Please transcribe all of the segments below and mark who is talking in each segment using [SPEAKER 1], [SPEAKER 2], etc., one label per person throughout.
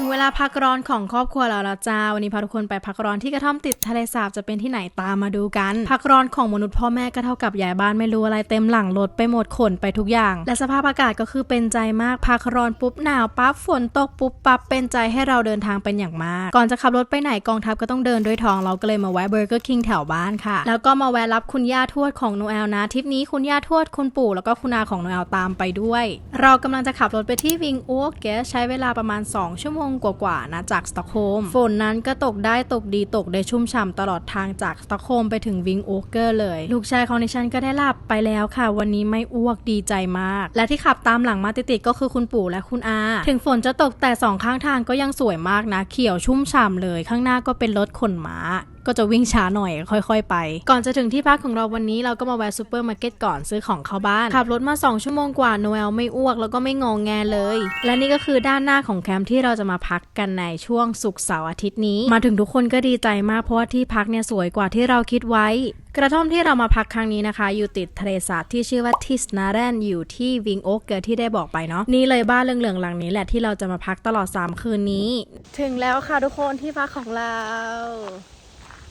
[SPEAKER 1] ถึงเวลาพักร้อนของครอบครัวเราและจ้า วันนี้พาทุกคนไปพักร้อนที่กระท่อมติดทะเลสาบจะเป็นที่ไหนตามมาดูกัน พักร้อนของมนุษย์พ่อแม่ก็เท่ากับย้ายบ้านไม่รู้อะไรเต็มหลังรถไปหมดขนไปทุกอย่าง และสภาพอากาศก็คือเป็นใจมากพักร้อนปุ๊บหนาวปั๊บฝนตกปุ๊บปั๊บเป็นใจให้เราเดินทางเป็นอย่างมาก ก่อนจะขับรถไปไหนกองทัพก็ต้องเดินด้วยท้องเราก็เลยมาแวะเบอร์เกอร์คิงแถวบ้านค่ะ แล้วก็มาแวะรับคุณย่าทวดของโนแอลนะทริปนี้คุณย่าทวดคุณปู่แล้วก็คุณอาของโนแอลตามไปด้วย เรากำลังจะขับรถไปที่วิงโอ๊กเกสใช้เวลาประมาณ 2 ชั่วโมงกว่าๆนะจากสตอกโฮล์มฝนนั้นก็ตกได้ตกดีตกได้ชุ่มฉ่ำตลอดทางจากสตอกโฮล์มไปถึงวิงโอ๊กเกอร์เลย ลูกชายของดิฉันก็ได้หลับไปแล้วค่ะ วันนี้ไม่อ้วกดีใจมาก และที่ขับตามหลังมาติดๆก็คือคุณปู่และคุณอา ถึงฝนจะตกแต่สองข้างทางก็ยังสวยมากนะ เขียวชุ่มฉ่ำเลย ข้างหน้าก็เป็นรถขนม้าก็จะวิ่งช้าหน่อยค่อย ๆ ไป ก่อนจะถึงที่พักของเราวันนี้เราก็มาแวะซูเปอร์มาร์เก็ตก่อนซื้อของเข้าบ้าน ขับรถมา 2 ชั่วโมงกว่าโนเอลไม่อ้วกแล้วก็ไม่งองแงเลย และนี่ก็คือด้านหน้าของแคมป์ที่เราจะมาพักกันในช่วงศุกร์เสาร์อาทิตย์นี้ มาถึงทุกคนก็ดีใจมากเพราะว่าที่พักเนี่ยสวยกว่าที่เราคิดไว้กระท่อมที่เรามาพักครั้งนี้นะคะ อยู่ติดทะเลสาบที่ชื่อว่าทิสนาแรนอยู่ที่วิงโอ๊กเกิร์ที่ได้บอกไปเนาะนี่เลยบ้านเหลืองๆหลังนี้แหละที่เราจะมาพักตลอด 3 คืนนี้ ถึงแล้วค่ะทุกคนที่พักของเรา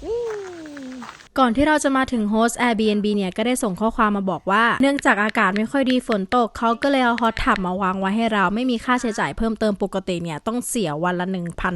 [SPEAKER 1] 우 ก่อนที่เราจะมาถึงโฮสต์ Airbnb เนี่ยก็ได้ส่งข้อความมาบอกว่า เนื่องจากอากาศไม่ค่อยดีฝนตกเขาก็เลยเอาฮอตทับมาวางไว้ให้เราไม่มีค่าใช้จ่ายเพิ่มเติมปกติเนี่ยต้องเสียวันละ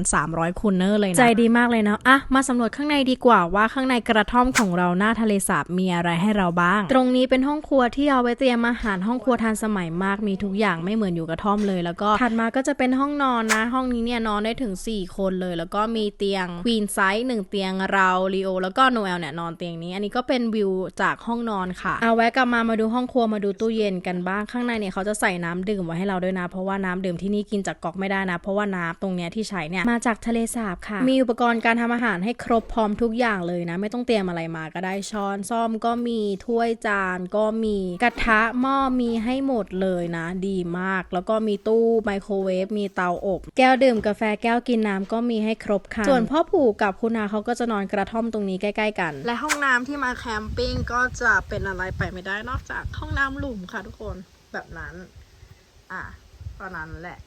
[SPEAKER 1] 1,300 คูเนอร์เลยนะ ใจดีมากเลยเนาะอะมาสำรวจข้างในดีกว่าว่าข้างในกระท่อมของเราหน้าทะเลสาบมีอะไรให้เราบ้าง ตรงนี้เป็นห้องครัวที่เอาไว้เตรียมอาหารห้องครัวทันสมัยมากมีทุกอย่างไม่เหมือนอยู่กระท่อมเลย แล้วก็ถัดมาก็จะเป็นห้องนอนนะ ห้องนี้เนี่ยนอนได้ถึง 4 คนเลย แล้วก็มีเตียงควีนไซส์หนึ่งเตียงเราลีโอแล้วก็โนเอลเนี่ยนอนเตียงนี้ อันนี้ก็เป็นวิวจากห้องนอนค่ะ เอาแวะกลับมามาดูห้องครัวมาดูตู้เย็นกันบ้างข้างในเนี่ยเขาจะใส่น้ำดื่มไว้ให้เราด้วยนะ เพราะว่าน้ำดื่มที่นี่กินจากก๊อกไม่ได้นะ เพราะว่าน้ำตรงเนี้ยที่ใช้เนี่ยมาจากทะเลสาบค่ะ มีอุปกรณ์การทำอาหารให้ครบพร้อมทุกอย่างเลยนะ ไม่ต้องเตรียมอะไรมาก็ได้ช้อนซ่อมก็มีถ้วยจานก็มีกระทะหม้อมีให้หมดเลยนะ ดีมาก แล้วก็มีตู้ไมโครเวฟมีเตาอบ แก้วดื่มกาแฟแก้วกินน้ำก็มีให้ครบค่ะส่วนพ่อปู่กับคุณอาเขาก็จะนอนกระท่อมตรงนี้ใกล้ ๆ กันและห้องน้ำที่มาแคมปิ้งก็จะเป็นอะไรไปไม่ได้นอกจากห้องน้ำหลุมค่ะทุกคนแบบนั้น อะตอนนั้นแหละ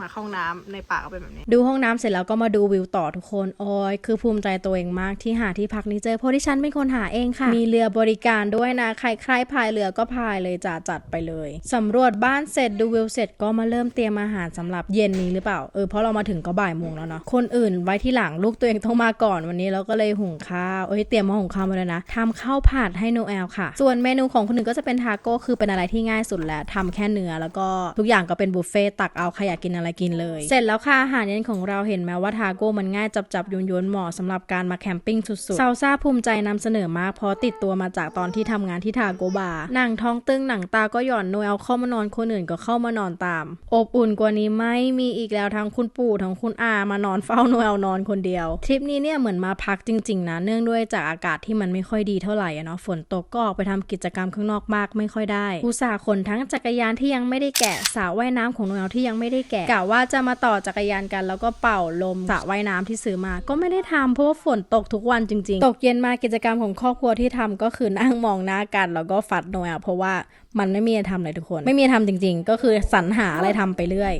[SPEAKER 1] มาห้องน้ำในป่าก็เป็นแบบนี้ ดูห้องน้ำเสร็จแล้วก็มาดูวิวต่อทุกคนโอ้ยคือภูมิใจตัวเองมากที่หาที่พักนี้เจอเพราะที่ฉันเป็นคนหาเองค่ะ มีเรือบริการด้วยนะ ใครใครพายเรือก็พายเลยจ่าจัดไปเลยสำรวจบ้านเสร็จดูวิวเสร็จก็มาเริ่มเตรียมอาหารสำหรับเย็นนี้หรือเปล่าเออเพราะเรามาถึงก็บ่ายโมงแล้วเนาะคนอื่นไว้ที่หลังลูกตัวเองต้องมาก่อนวันนี้เราก็เลยหุงข้าวเอ้ยเตรียมมาหุงข้าวมาเลยนะทำข้าวผัดให้โนแอลค่ะ ส่วนเมนูของคนอื่นก็จะเป็นทาโก้คือเป็นอะไรที่ง่ายสุดแล้วทำแค่เนื้อแล้วก็ทุกอย่างก็เป็นบุฟเฟ่ต์ตักเอาใครอยากกินอะไรกินเลย เสร็จแล้วค่ะอาหารเย็นของเราเห็นไหมว่าทาโก้มันง่ายจับจับๆโยนโยนๆเหมาะสำหรับการมาแคมปิ้งสุดๆซาซ่าภูมิใจนำเสนอมากเพราะติดตัวมาจากตอนที่ทำงานที่ทาโกบาร์หนังท้องตึงหนังตาก็หย่อนโนแอลเข้ามานอนคนอื่นก็เข้ามานอนตาม อบอุ่นกว่านี้ไม่มีอีกแล้วทั้งคุณปู่ทั้งคุณอามานอนเฝ้าโนแอลนอนคนเดียวทริปนี้เนี่ยเหมือนมาพักจริง ๆ นะเนื่องด้วยจากอากาศที่มันไม่ค่อยดีเท่าไหร่อะเนาะฝนตกก็ออกไปทำกิจกรรมข้างนอกมากไม่ค่อยได้อุตส่าห์ขนทั้งจักรยานที่ยังไม่ได้แกะสระว่ายน้ำของโนแอลที่ยังไม่ได้แกะกะว่าจะมาต่อจักรยานกัน แล้วก็เป่าลมสระว่ายน้ำที่ซื้อมา ก็ไม่ได้ทำเพราะว่าฝนตกทุกวันจริง ๆ ตกเย็นมากิจกรรมของครอบครัวที่ทำก็คือนั่งมองหน้ากัน แล้วก็ฟัดโนยอะเพราะว่ามันไม่มีอะไรทำเลยทุกคน ไม่มีอะไรทำจริง ๆ ก็คือสรรหาอะไรทำไปเรื่อย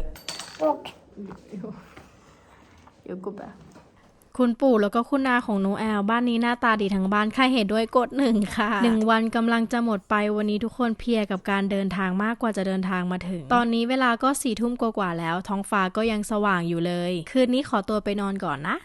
[SPEAKER 2] Och
[SPEAKER 1] เดี๋ยวกูแบบ คุณปู่แล้วก็คุณอาของโนแอลบ้านนี้หน้าตาดีทั้งบ้านใครเห็นด้วยกดหนึ่งค่ะหนึ่งวันกำลังจะหมดไปวันนี้ทุกคนเพียกับการเดินทางมากกว่าจะเดินทางมาถึง ตอนนี้เวลาก็สี่ทุ่มกว่าแล้ว ท้องฟ้าก็ยังสว่างอยู่เลย คืนนี้ขอตัวไปนอนก่อนนะ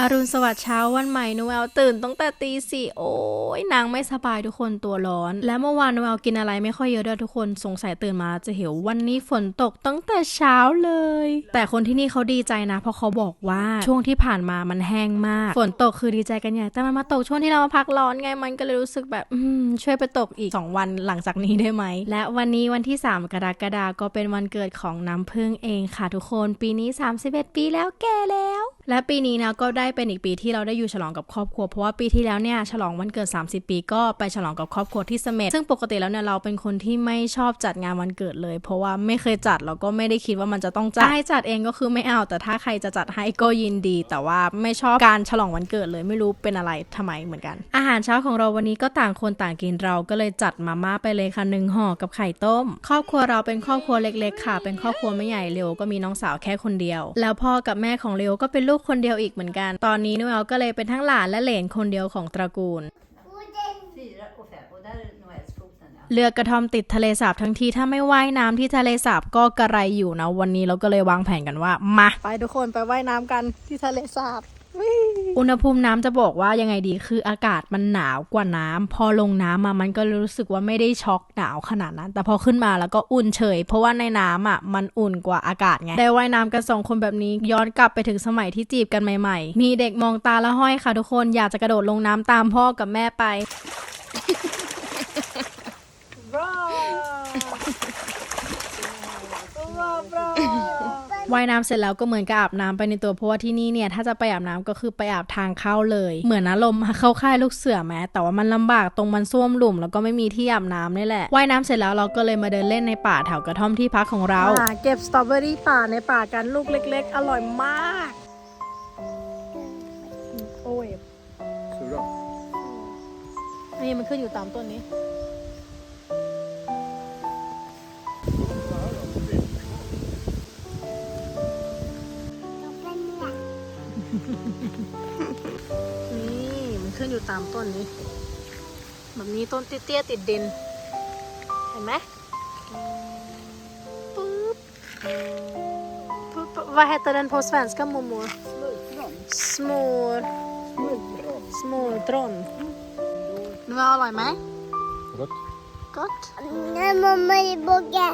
[SPEAKER 1] อรุณสวัสดิ์เช้าวันใหม่โนเอลตื่นตั้งแต่ตีสี่โอ้ยนางไม่สบายทุกคนตัวร้อน และเมื่อวานโนเอลกินอะไรไม่ค่อยเยอะด้วยทุกคนสงสัยตื่นมาจะหิววันนี้ฝนตกตั้งแต่เช้าเลย แต่คนที่นี่เขาดีใจนะ เพราะเขาบอกว่าช่วงที่ผ่านมามันแห้งมาก ฝนตกคือดีใจกันใหญ่แต่มันมาตกช่วงที่เรามาพักร้อนไงมันก็เลยรู้สึกแบบอืมช่วยไปตกอีก 2 วันหลังจากนี้ได้ไหมและวันนี้วันที่ 3 กรกฎาคมก็เป็นวันเกิดของน้ำพึ่งเองค่ะทุกคน ปีนี้ 31 ปีแล้วแก่แล้ว และปีนี้นะก็ได้เป็นอีกปีที่เราได้อยู่ฉลองกับครอบครัว เพราะว่าปีที่แล้วเนี่ยฉลองวันเกิด 30 ปีก็ไปฉลองกับครอบครัวที่เสม็ดซึ่งปกติแล้วเนี่ยเราเป็นคนที่ไม่ชอบจัดงานวันเกิดเลย เพราะว่าไม่เคยจัดแล้วก็ไม่ได้คิดว่ามันจะต้องจัดให้จัดเองก็คือไม่เอา แต่ถ้าใครจะจัดให้ก็ยินดี แต่ว่าไม่ชอบการฉลองวันเกิดเลยไม่รู้เป็นอะไรทำไมเหมือนกัน อาหารเช้าของเราวันนี้ก็ต่างคนต่างกินเราก็เลยจัดมาม่าไปเลยค่ะหนึ่งห่อกับไข่ต้ม ครอบครัวเราเป็นครอบครัวเล็ก ๆ ค่ะ เป็นครอบครัวไม่ใหญ่เร็วก็มีน้องสาวแค่คนเดียว แล้วพ่อกับแม่ของเร็วก็เป็นลูกกคนเดียวอีกเหมือนกัน ตอนนี้นุเอลก็เลยเป็นทั้งหลานและเหลนคนเดียวของตระกูล เรือกระทอมติดทะเลสาบทั้งทีถ้าไม่ว่ายน้ำที่ทะเลสาบก็กระไรอยู่นะ วันนี้เราก็เลยวางแผนกันว่ามาไปทุกคนไปว่ายน้ำกันที่ทะเลสาบ อุณหภูมิน้ำจะบอกว่ายังไงดี คืออากาศมันหนาวกว่าน้ำพอลงน้ำมามันก็รู้สึกว่าไม่ได้ช็อกหนาวขนาดนั้น แต่พอขึ้นมาแล้วก็อุ่นเฉย เพราะว่าในน้ำอะมันอุ่นกว่าอากาศไง ได้ว่ายน้ำกันสองคนแบบนี้ย้อนกลับไปถึงสมัยที่จีบกันใหม่ ๆ มีเด็กมองตาละห้อยค่ะทุกคนอยากจะกระโดดลงน้ำตามพ่อกับแม่ไป ว่ายน้ำเสร็จแล้วก็เหมือนกับอาบน้ำไปในตัวเพราะว่าที่นี่เนี่ยถ้าจะไปอาบน้ำก็คือไปอาบทางเข้าเลย เหมือนอารมณ์เข้าค่ายลูกเสือแม้แต่ว่ามันลำบากตรงมันส้วมหลุมแล้วก็ไม่มีที่อาบน้ำนี่แหละว่ายน้ำเสร็จแล้วเราก็เลยมาเดินเล่นในป่าแถวกระท่อมที่พักของเราเก็บสตรอเบอรี่ป่าในป่ากันลูกเล็ก ๆ อร่อยมากโอ้ย
[SPEAKER 3] Sura.
[SPEAKER 1] นี่มันขึ้นอยู่ตามต้นนี้ นี่มันขึ้นอยู่ตามต้นนี้ แบบนี้ต้นเตี้ยๆติดดิน เห็นไหมปุ๊บปุ๊บ Vad heter den på svenska mormor? Små... Småtron นูว่าอร่อยไหม
[SPEAKER 3] Gott.
[SPEAKER 1] Gott
[SPEAKER 4] Nej, mamma i boken.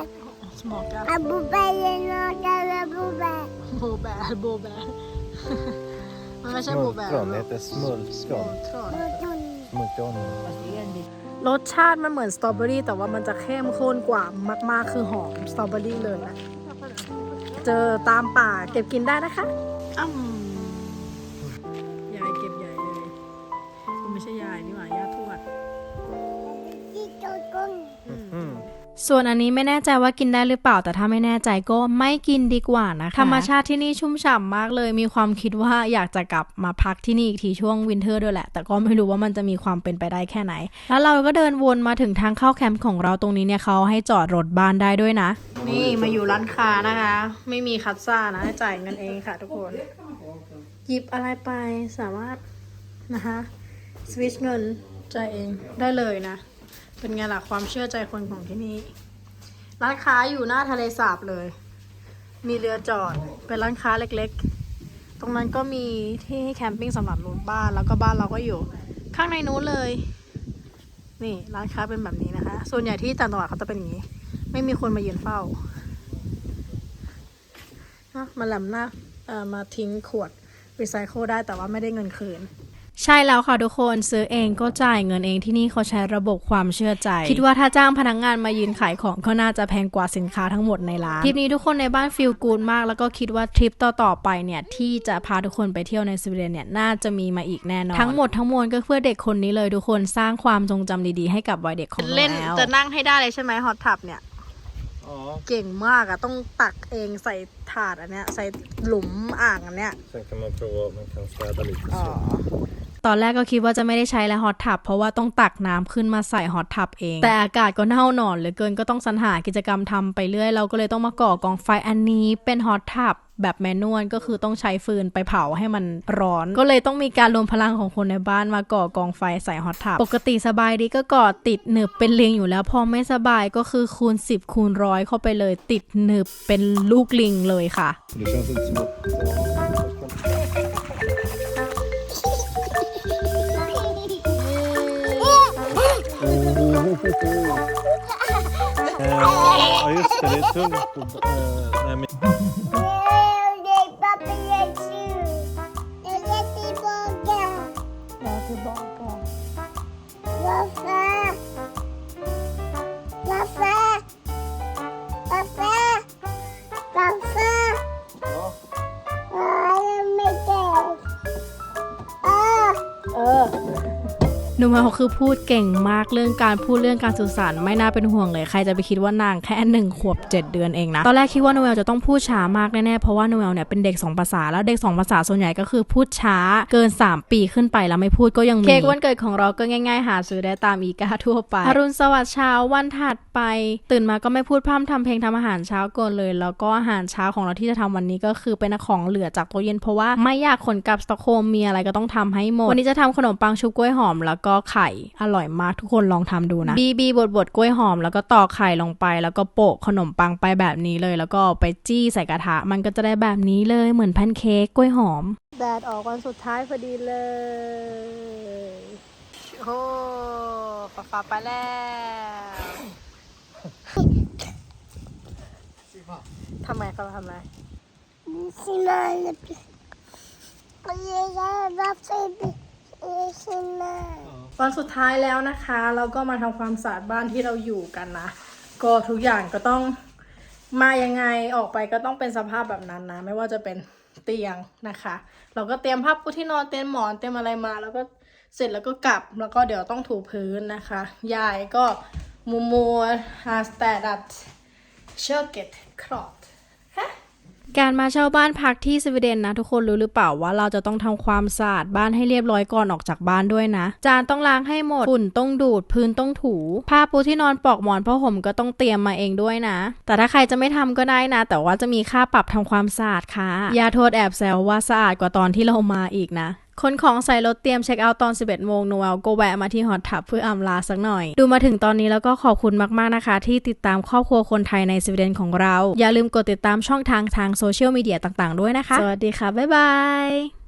[SPEAKER 1] Smakar
[SPEAKER 4] Abu Bakar nakar Abu Bakar.
[SPEAKER 1] โ มันไม่ใช่โบแบร์
[SPEAKER 3] Smultron. Det heter smultron.
[SPEAKER 1] ทรอน
[SPEAKER 3] Smultron.
[SPEAKER 2] Fast det är en liten
[SPEAKER 1] รสชาติมันเหมือนสตรอเบอรี่แต่ว่ามันจะเข้มข้นกว่ามากๆ คือหอมสตรอเบอรี่เลยนะ เจอตามป่าเก็บกินได้นะคะ อ้ำ ส่วนอันนี้ไม่แน่ใจว่ากินได้หรือเปล่า แต่ถ้าไม่แน่ใจก็ไม่กินดีกว่านะคะ ธรรมชาติที่นี่ชุ่มฉ่ำมากเลย มีความคิดว่าอยากจะกลับมาพักที่นี่อีกทีช่วงวินเทอร์ด้วยแหละ แต่ก็ไม่รู้ว่ามันจะมีความเป็นไปได้แค่ไหน แล้วเราก็เดินวนมาถึงทางเข้าแคมป์ของเราตรงนี้เนี่ยเขาให้จอดรถบ้านได้ด้วยนะ นี่มาอยู่ร้านค้านะคะ ไม่มีคัตซ่านะจ่ายเงินเองค่ะทุกคน หยิบอะไรไปสามารถนะคะสวิชเงินจ่ายเองได้เลยนะ เป็นไงล่ะความเชื่อใจคนของที่นี่ ร้านค้าอยู่หน้าทะเลสาบเลย มีเรือจอด เป็นร้านค้าเล็กๆ ตรงนั้นก็มีที่ให้แคมปิ้งสำหรับรถบ้าน แล้วก็บ้านเราก็อยู่ ข้างในนู้นเลย นี่ร้านค้าเป็นแบบนี้นะคะ ส่วนใหญ่ที่ต่างจังหวัดเขาจะเป็นอย่างนี้ ไม่มีคนมายืนเฝ้านะมาแหลมหน้าเอ่อมาทิ้งขวดรีไซเคิลได้แต่ว่าไม่ได้เงินคืน ใช่แล้วค่ะทุกคนซื้อเองก็จ่ายเงินเองที่นี่เขาใช้ระบบความเชื่อใจ คิดว่าถ้าจ้างพนักงงานมายืนขายของก็น่าจะแพงกว่าสินค้าทั้งหมดในร้านทริปนี้ทุกคนในบ้านฟีลกูดมาก แล้วก็คิดว่าทริปต่อๆไปเนี่ยที่จะพาทุกคนไปเที่ยวในสวีเดนเนี่ยน่าจะมีมาอีกแน่นอนทั้งหมดทั้งมวลก็เพื่อเด็กคนนี้เลยทุกคนสร้างความทรงจำดีๆให้กับวัยเด็กของเรา
[SPEAKER 5] เล่น
[SPEAKER 1] แล้ว
[SPEAKER 5] จะนั่งให้ได้เลยใช่ไหมฮอตทับเนี่ย
[SPEAKER 3] Ja.
[SPEAKER 5] เก่งมากอะต้องตักเองใส่ถาดอันเนี้ยใส่หลุมอ่างอันเนี้ย
[SPEAKER 3] Sen kan man prova om man kan städa lite.
[SPEAKER 5] อ๋อ
[SPEAKER 3] Så.
[SPEAKER 1] ตอนแรกก็คิดว่าจะไม่ได้ใช้แล้วฮอตทับเพราะว่าต้องตักน้ำขึ้นมาใส่ฮอตทับเอง แต่อากาศก็เน่าหนอนเหลือเกินก็ต้องสรรหากิจกรรมทำไปเรื่อย เราก็เลยต้องมาก่อกองไฟอันนี้เป็นฮอตทับแบบแมนนวลก็คือต้องใช้ฟืนไปเผาให้มันร้อน ก็เลยต้องมีการรวมพลังของคนในบ้านมาก่อกองไฟใส่ฮอตทับปกติสบายดีก็ก่อติดหนึบเป็นเลิงอยู่แล้วพอไม่สบายก็คือคูณ 10 คูณร้อยเข้าไปเลย ติดหนึบเป็นลูกลิงเลยค่ะ
[SPEAKER 4] Ayı skeletum. Nemi.
[SPEAKER 1] นูเวลคือพูดเก่งมากเรื่องการพูดเรื่องการสื่อสารไม่น่าเป็นห่วงเลยใครจะไปคิดว่านางแค่หนึ่งขวบ 7 เดือนเองนะตอนแรกคิดว่านูเวลจะต้องพูดช้ามากแน่ๆเพราะว่านูเวลเนี่ยเป็นเด็ก 2 ภาษาแล้วเด็ก 2 ภาษาส่วนใหญ่ก็คือพูดช้าเกิน 3 ปีขึ้นไปแล้วไม่พูดก็ยังมีเค้กวันเกิดของเราก็ง่าย ๆ หาซื้อได้ตามอีกาทั่วไปอรุณสวัสดิ์เช้าวันถัดไป ตื่นมาก็ไม่พูดพร่ำทำเพลงทำอาหารเช้าก่อนเลย แล้วก็อาหารเช้าของเราที่จะทำวันนี้ก็คือเป็นของเหลือจากตู้เย็นเพราะว่าไม่อยากขนกลับสต็อกโฮล์มมีอะไรก็ต้องทำให้หมดวันนี้จะทำขนมปังชุบกล้วยหอมแล้วก็ไข่ อร่อยมากทุกคนลองทำดูนะ บีบีบดบดกล้วยหอม แล้วก็ตอกไข่ลงไป แล้วก็โปะขนมปังไปแบบนี้เลย แล้วก็เอาไปจี้ใส่กระทะ มันก็จะได้แบบนี้เลยเหมือนแพนเค้กกล้วยหอม
[SPEAKER 5] แดดออกวันสุดท้ายพอดีเลย โอ้ปะปะไปแล้วทำไมเขาทำอะไร
[SPEAKER 4] Si mal. Regarde, va faire si mal.
[SPEAKER 5] วันสุดท้ายแล้วนะคะ เราก็มาทำความสะอาดบ้านที่เราอยู่กันนะ ก็ทุกอย่างก็ต้องมายังไงออกไปก็ต้องเป็นสภาพแบบนั้นนะ ไม่ว่าจะเป็นเตียงนะคะ เราก็เตรียมผ้าปูที่นอนเตียมหมอนเตรียมอะไรมา แล้วก็เสร็จแล้วก็กลับแล้วก็เดี๋ยวต้องถูพื้นนะคะยายก็มัวมัวฮาสแตดัตเชอร์เกตครอต
[SPEAKER 1] การมาเช่าบ้านพักที่สวีเดนนะทุกคนรู้หรือเปล่าว่าเราจะต้องทำความสะอาดบ้านให้เรียบร้อยก่อนออกจากบ้านด้วยนะ จานต้องล้างให้หมดฝุ่นต้องดูดพื้นต้องถู ผ้าปูที่นอนปลอกหมอนผ้าห่มก็ต้องเตรียมมาเองด้วยนะ แต่ถ้าใครจะไม่ทำก็ได้นะ แต่ว่าจะมีค่าปรับทำความสะอาดค่ะอย่าโทษแอบแซวว่าสะอาดกว่าตอนที่เรามาอีกนะ คนของใส่รถเตรียมเช็คเอาท์ตอน 11 โมงนูเอลก็แวะมาที่ฮอตทับเพื่ออำลาสักหน่อย ดูมาถึงตอนนี้แล้วก็ขอบคุณมาก ๆ นะคะ ที่ติดตามครอบครัวคนไทยในสวีเดนของเรา อย่าลืมกดติดตามช่องทางทางโซเชียลมีเดียต่าง ๆ ด้วยนะคะ สวัสดีค่ะ บ๊ายบาย